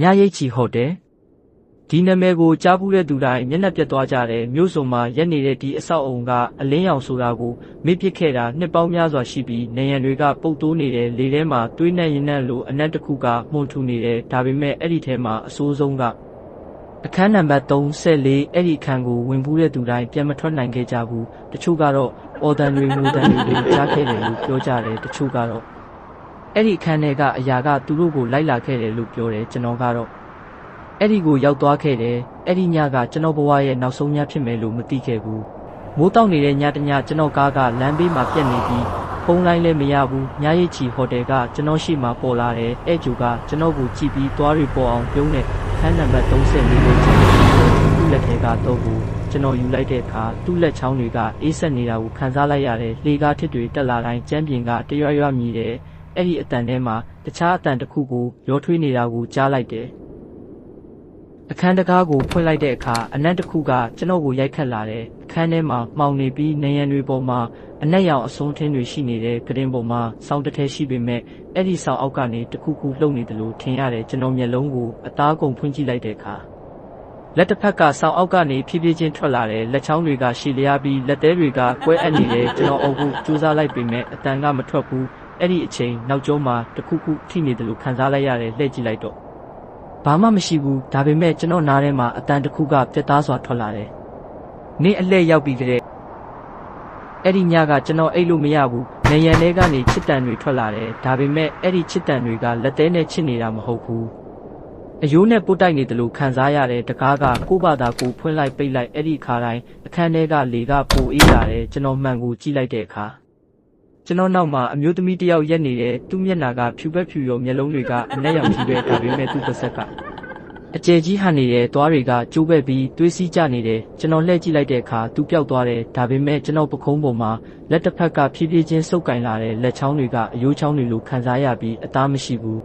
ညရိတ်ချီဟိုတယ်ဒီနာမည်ကိုကြားဘူးတဲ့သူတိုင်းမျက်နှာပြတ်သွားကြတယ်မြို့စုံမှာရက်နေတဲ့ဒီအဆောက်အုံကအလင်းရောင်ဆိုတာကိုမေ့ပစ်ခဲ့တာနှစ်ပေါင်းများစွာရှိပြီးနေရန်တွေကပုတ်တိုးနေတယ်လေထဲမှာတွေးနှက်ရင်နှက်လိုအနက်တစ်ခုကမှုန်ထူနေတယ်ဒါပေမဲ့အဲ့ဒီထဲမှာအဆိုးဆုံးကအခန်းနံပါတ်34အဲ့ဒီအခန်းကိုဝင်ဘူးတဲ့သူတိုင်းပြန်မထွက်နိုင်ခဲ့ကြဘူးတချို့ကတော့အော်တန်တွေငိုတန်တွေကြားခဲ့တယ်လို့ပြောကြတယ်တချို့ကတော့ အဲ့ဒီအခန်းထဲကအရာကသူတို့ကိုလိုက်လာခဲ့တယ်လို့ပြောတယ်ကျွန်တော်ကတော့အဲ့ဒီကိုရောက်သွားခဲ့တယ်အဲ့ဒီညကကျွန်တော်ဘဝရဲ့နောက်ဆုံးညဖြစ်မယ်လို့မသိခဲ့ဘူးမိုးတောက်နေတဲ့ညတညကျွန်တော်ကားကလမ်းဘေးမှာပြက်နေပြီးဖုန်းလိုင်းလည်းမရဘူးညရိတ်ချီဟိုတယ်ကကျွန်တော်ရှိမှပေါ်လာတယ်အဲ့ဂျူကကျွန်တော်ကိုကြည့်ပြီးသွားရီပေါ်အောင်ပြုံးတဲ့ခန်းနံပါတ်34ကိုကျွန်တော်သူ့လက်ထဲကတော့ဘူးကျွန်တော်ယူလိုက်တဲ့အခါသူ့လက်ချောင်းတွေကအေးဆက်နေတာကိုခံစားလိုက်ရတယ်လေကားထစ်တွေတက်လာတိုင်းကျမ်းပြင်ကတရွရွမြည်တယ် အဲ့ဒီအတန်ထဲမှာတခြားအတန်တစ်ခုကိုရောထွေးနေတာကိုကြားလိုက်တယ်။အခန်းတကားကိုဖွင့်လိုက်တဲ့အခါအနက်တစ်ခုကကျွန်တော်ကိုရိုက်ခတ်လာတယ်။အခန်းထဲမှာမှောင်နေပြီးနေရံတွေပေါ်မှာအနက်ရောင်အဆုံးထင်းတွေရှိနေတဲ့ကရင်ပေါ်မှာစောင်းတစ်ထဲရှိပေမဲ့အဲ့ဒီစောင်းအောက်ကနေတစ်ခုခုလှုပ်နေတယ်လို့ထင်ရတယ်ကျွန်တော်မျက်လုံးကိုအသားကုန်ဖွင့်ကြည့်လိုက်တဲ့အခါလက်တစ်ဖက်ကစောင်းအောက်ကနေဖြည်းဖြည်းချင်းထွက်လာတယ်လက်ချောင်းတွေကရှည်လျားပြီးလက်သေးတွေကကွဲအပ်နေတယ်ကျွန်တော်အုပ်ဖို့ကြိုးစားလိုက်ပေမဲ့အတန်ကမထွက်ဘူး အဲ့ဒီအချိန်နောက်ကျောမှာတစ်ခုခုထိနေတယ်လို့ခံစားလိုက်ရတယ်လှည့်ကြည့်လိုက်တော့ဘာမှမရှိဘူးဒါပေမဲ့ကျွန်တော်နားထဲမှာအတန်တစ်ခုကပြတ်သားစွာထွက်လာတယ်။နေ့အလှည့်ရောက်ပြီးတဲ့အဲ့ဒီညကကျွန်တော်အိတ်လို့မရဘူး။နေရန်ထဲကနေချစ်တန်တွေထွက်လာတယ်။ဒါပေမဲ့အဲ့ဒီချစ်တန်တွေကလက်သေးနဲ့ချစ်နေတာမဟုတ်ဘူး။အယိုးနဲ့ပုတ်တိုက်နေတယ်လို့ခံစားရတဲ့တကားကကို့ဘာသာကိုဖွင့်လိုက်ပိတ်လိုက်အဲ့ဒီခါတိုင်းအခန်းထဲကလေကပိုအေးလာတယ်ကျွန်တော်မှန်ကိုကြည့်လိုက်တဲ့အခါ ကျွန်တော်နောက်မှာအမျိုးသမီးတစ်ယောက်ရက်နေတယ်သူ့မျက်နှာကဖြူပက်ဖြူရောမျက်လုံးတွေကအနက်ရောင်ကြီးပဲဒါပေမဲ့သူ့ပါးစပ်ကအကျယ်ကြီးဟန်နေတဲ့သွားတွေကကျိုးပဲ့ပြီးသွေးစီးကျနေတယ်ကျွန်တော်လှည့်ကြည့်လိုက်တဲ့အခါသူပျောက်သွားတယ်ဒါပေမဲ့ကျွန်တော်ပခုံးပေါ်မှာလက်တစ်ဖက်ကဖြည်းဖြည်းချင်းစုပ်ကင်လာတဲ့လက်ချောင်းတွေကအယိုးချောင်းတွေလိုခံစားရပြီးအသားမရှိဘူး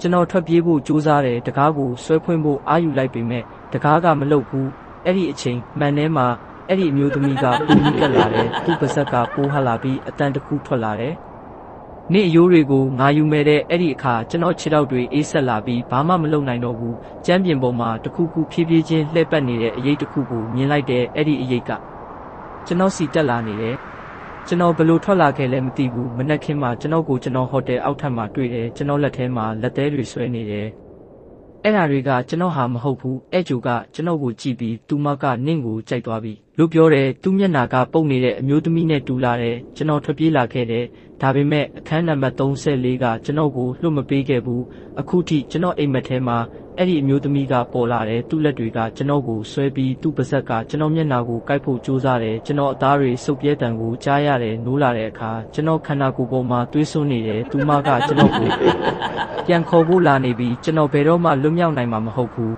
ကျွန်တော်ထွက်ပြေးဖို့ကြိုးစားတယ်တကားကိုဆွဲဖွင့်ဖို့အာယူလိုက်ပေမဲ့တကားကမလုပ်ဘူးအဲ့ဒီအချိန်မှန်ထဲမှာ အဲ့ဒီအမျိုးသမီးကပူပြီးတက်လာတယ်သူ့ပါဇက်ကပိုးဟလာပြီးအတန်တစ်ခုထွက်လာတယ်နေ့အယိုးတွေကိုငါယူမဲ့တဲ့အဲ့ဒီအခါကျွန်တော်ခြေထောက်တွေအေးဆက်လာပြီးဘာမှမလုပ်နိုင်တော့ဘူးကျမ်းပြင်ပေါ်မှာတစ်ခုခုဖြည်းဖြည်းချင်းလှည့်ပတ်နေတဲ့အရေးတစ်ခုကိုမြင်လိုက်တဲ့အဲ့ဒီအရေးကကျွန်တော်စီတက်လာနေတယ်ကျွန်တော်ဘယ်လိုထွက်လာခဲ့လဲမသိဘူးမနက်ခင်းမှာကျွန်တော်ကိုကျွန်တော်ဟိုတယ်အောက်ထပ်မှာတွေ့တယ်ကျွန်တော်လက်ထဲမှာလက်သေးတွေဆွဲနေတယ် အဲ့ဓာတွေကကျွန်တော်ဟာမဟုတ်ဘူးအဲ့ဂျူကကျွန်တော်ကိုကြည့်ပြီးသူမကနင့်ကိုကြိုက်သွားပြီလို့ပြောတယ်သူမျက်နှာကပုတ်နေတဲ့အမျိုးသမီးနဲ့တူလာတယ်ကျွန်တော်ထွက်ပြေးလာခဲ့တယ်ဒါပေမဲ့အခန်းနံပါတ်34ကကျွန်တော်ကိုလွတ်မပေးခဲ့ဘူးအခုထိကျွန်တော်အိမ်မက်ထဲမှာ အဲ့ဒီအမျိုးသမီးကပေါ်လာတယ်သူ့လက်တွေကကျွန်တော်ကိုဆွဲပြီးသူ့ပါးစပ်ကကျွန်တော်မျက်နှာကိုကိုက်ဖို့ကြိုးစားတယ်ကျွန်တော်အသားတွေစုပ်ပြဲတံကိုကြားရတယ်နိုးလာတဲ့အခါကျွန်တော်ခန္ဓာကိုယ်ပေါ်မှာသွေးစွန်းနေတယ်သူမကကျွန်တော်ကိုပြန်ခေါ်ဖို့လာနေပြီးကျွန်တော်ဘယ်တော့မှလွတ်မြောက်နိုင်မှာမဟုတ်ဘူး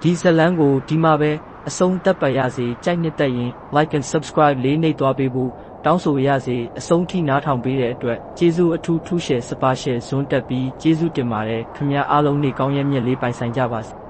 ဒီဇလန်ကိုဒီမှာပဲအဆုံးတက်ပါရစေကြိုက်နှစ်သက်ရင် like and subscribe လေးနှိပ်သွားပေးဖို့ တောင်းဆိုရစေအဆုံးထိနားထောင်ပေးတဲ့အတွက်ကျေးဇူးအထူးထူးရှယ်စပါရှယ်ဇွန်းတက်ပြီးကျေးဇူးတင်ပါတယ်ခင်ဗျားအားလုံးနေကောင်းရက်မြတ်လေးပိုင်ဆိုင်ကြပါစေ